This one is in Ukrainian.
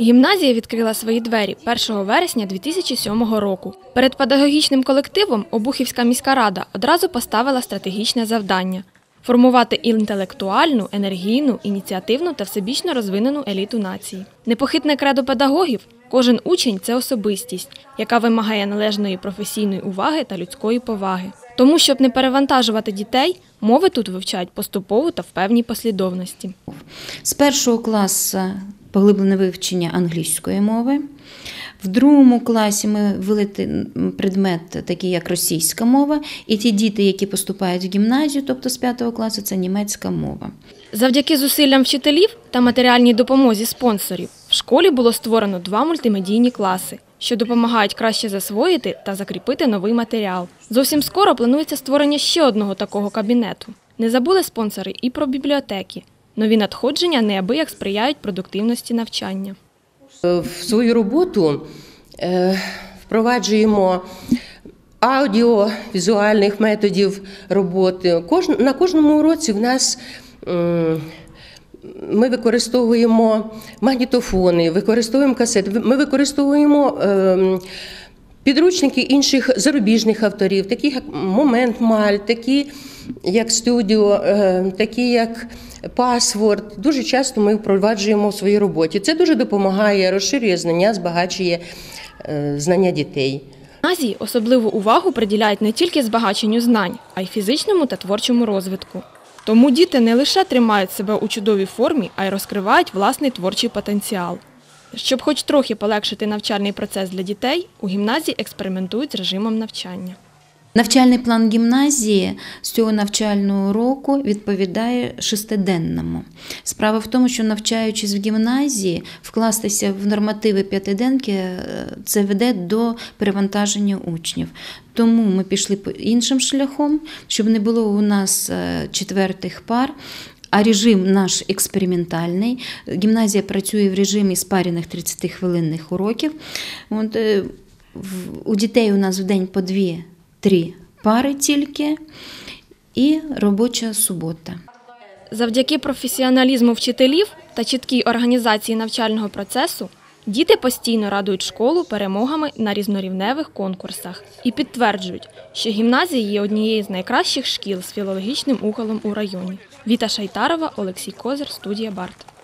Гімназія відкрила свої двері 1 вересня 2007 року. Перед педагогічним колективом Обухівська міська рада одразу поставила стратегічне завдання формувати інтелектуальну, енергійну, ініціативну та всебічно розвинену еліту нації. Непохитне кредо педагогів кожен учень це особистість, яка вимагає належної професійної уваги та людської поваги. Тому, щоб не перевантажувати дітей, мови тут вивчають поступово та в певній послідовності. З першого класу поглиблене вивчення англійської мови. В другому класі ми ввели предмет, такий як російська мова, і ті діти, які поступають в гімназію, тобто з п'ятого класу, це німецька мова. Завдяки зусиллям вчителів та матеріальній допомозі спонсорів в школі було створено два мультимедійні класи, що допомагають краще засвоїти та закріпити новий матеріал. Зовсім скоро планується створення ще одного такого кабінету. Не забули спонсори і про бібліотеки. Нові надходження неабияк сприяють продуктивності навчання. В свою роботу е, впроваджуємо аудіовізуальних методів роботи. На кожному уроці в нас ми використовуємо магнітофони, використовуємо касети, ми використовуємо. Підручники інших зарубіжних авторів, такі як Момент Маль, такі як Студіо, е, такі як Пасворд. Дуже часто ми впроваджуємо в своїй роботі. Це дуже допомагає, розширює знання, збагачує е, знання дітей. Гімназії особливу увагу приділяють не тільки збагаченню знань, а й фізичному та творчому розвитку. Тому діти не лише тримають себе у чудовій формі, а й розкривають власний творчий потенціал. Щоб хоч трохи полегшити навчальний процес для дітей, у гімназії експериментують з режимом навчання. Навчальний план гімназії з цього навчального року відповідає шестиденному. Справа в тому, що навчаючись в гімназії, вкластися в нормативи п'ятиденки е, це веде до перевантаження учнів. Тому ми пішли по іншим шляхом, щоб не було у нас е, четвертих пар. А режим наш експериментальний. Гімназія працює в режимі спарених 30-хвилинних уроків. От, е, у дітей у нас в день по дві три пари тільки і робоча субота. Завдяки професіоналізму вчителів та чіткій організації навчального процесу діти постійно радують школу перемогами на різнорівневих конкурсах і підтверджують, що гімназія є однією з найкращих шкіл з філологічним ухилом у районі. Віта Шайтарова, Олексій Козир, студія Барт.